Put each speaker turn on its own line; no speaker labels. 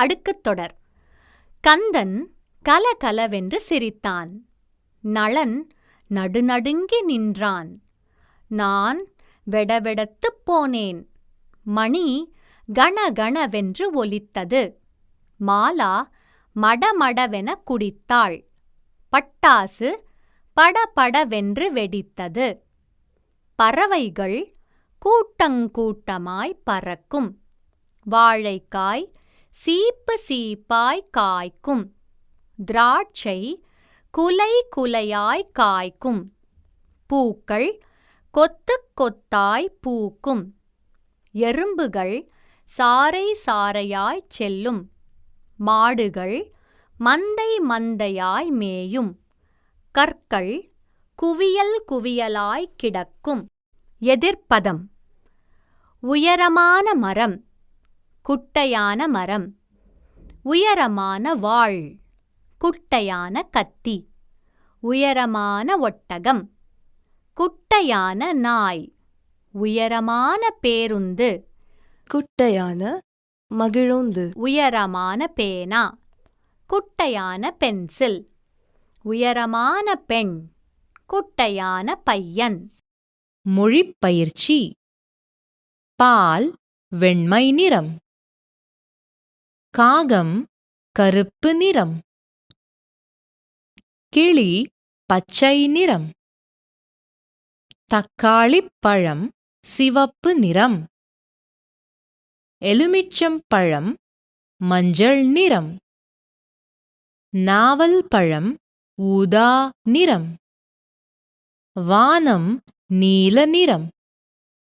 அடுக்குத் தொடர். கந்தன் கலகலவென்று சிரித்தான். நளன் நடுநடுங்கி நின்றான். நான் வெடவெடத்துப் போனேன். மணி கணகணவென்று ஒலித்தது. மாலா மடமடவென குடித்தாள். பட்டாசு படபடவென்று வெடித்தது. பறவைகள் கூட்டங்கூட்டமாய் பறக்கும். வாழைக்காய் சீப்பு சீப்பாய் காய்க்கும். திராட்சை குலை குலையாய் காய்க்கும். பூக்கள் கொத்து கொத்தாய் பூக்கும். எறும்புகள் சாறை சாறையாய் செல்லும். மாடுகள் மந்தை மந்தையாய் மேயும். கற்கள் குவியல் குவியலாய் கிடக்கும். எதிர்ப்பதம். உயரமான மரம். குட்டையான மரம். உயரமான வாள். குட்டையான கத்தி. உயரமான ஒட்டகம். குட்டையான நாய். உயரமான பேருந்து.
குட்டையான மகிழுந்து.
உயரமான பேனா. குட்டையான பென்சில். உயரமான பெண். குட்டையான பையன்.
மொழிப்பயிற்சி. பால் வெண்மை நிறம். காகம் கருப்பு நிறம். கிளி பச்சை நிறம். தக்காளி பழம் சிவப்பு நிறம். எலுமிச்சம் பழம் மஞ்சள் நிறம். நாவல் பழம் ஊதா நிறம். வானம் நீல நிறம்.